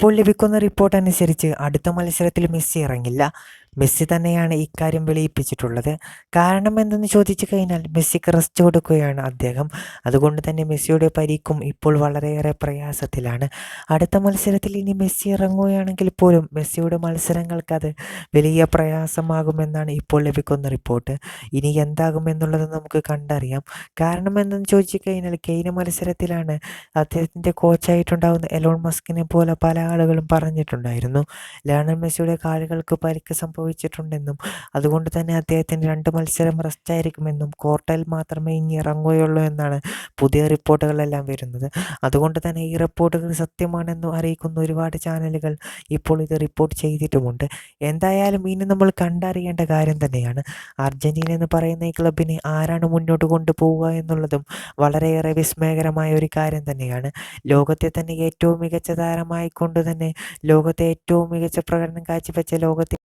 ഇപ്പോൾ ലഭിക്കുന്ന റിപ്പോർട്ട് അനുസരിച്ച് അടുത്ത മത്സരത്തിൽ മെസ്സി ഇറങ്ങില്ല. മെസ്സി തന്നെയാണ് ഇക്കാര്യം വെളിയിപ്പിച്ചിട്ടുള്ളത്. കാരണം എന്തെന്ന് ചോദിച്ചു കഴിഞ്ഞാൽ മെസ്സിക്ക് റെസ്റ്റ് കൊടുക്കുകയാണ് അദ്ദേഹം. അതുകൊണ്ട് തന്നെ മെസ്സിയുടെ പരിക്കും ഇപ്പോൾ വളരെയേറെ പ്രയാസത്തിലാണ്. അടുത്ത മത്സരത്തിൽ ഇനി മെസ്സി ഇറങ്ങുകയാണെങ്കിൽ പോലും മെസ്സിയുടെ മത്സരങ്ങൾക്ക് അത് വലിയ പ്രയാസമാകുമെന്നാണ് ഇപ്പോൾ ലഭിക്കുന്ന റിപ്പോർട്ട്. ഇനി എന്താകുമെന്നുള്ളത് നമുക്ക് കണ്ടറിയാം. കാരണം എന്തെന്ന് ചോദിച്ചു കഴിഞ്ഞാൽ കെയിന് മത്സരത്തിലാണ് അദ്ദേഹത്തിന്റെ കോച്ചായിട്ടുണ്ടാകുന്ന എലോൺ മസ്കിനെ പോലെ പല ആളുകളും പറഞ്ഞിട്ടുണ്ടായിരുന്നു. ലയണൽ മെസ്സിയുടെ കാലുകൾക്ക് പരിക്ക് സംഭവിച്ചിട്ടുണ്ടെന്നും അതുകൊണ്ട് തന്നെ അദ്ദേഹത്തിന് രണ്ട് മത്സരം റെസ്റ്റ് ആയിരിക്കുമെന്നും കോർട്ടയിൽ മാത്രമേ ഇനി ഇറങ്ങുകയുള്ളൂ എന്നാണ് പുതിയ റിപ്പോർട്ടുകളെല്ലാം വരുന്നത്. അതുകൊണ്ട് തന്നെ ഈ റിപ്പോർട്ടുകൾ സത്യമാണെന്ന് അറിയിക്കുന്ന ഒരുപാട് ചാനലുകൾ ഇപ്പോൾ ഇത് റിപ്പോർട്ട് ചെയ്തിട്ടുമുണ്ട്. എന്തായാലും ഇനി നമ്മൾ കണ്ടറിയേണ്ട കാര്യം തന്നെയാണ്. അർജന്റീന എന്ന് പറയുന്ന ഈ ക്ലബിനെ ആരാണ് മുന്നോട്ട് കൊണ്ടുപോവുക എന്നുള്ളതും വളരെയേറെ വിസ്മയകരമായ ഒരു കാര്യം തന്നെയാണ്. ലോകത്തെ തന്നെ ഏറ്റവും മികച്ച താരമായിക്കൊണ്ട് തന്നെ ലോകത്തെ ഏറ്റവും മികച്ച പ്രകടനം കാഴ്ചവെച്ച ലോകത്തെ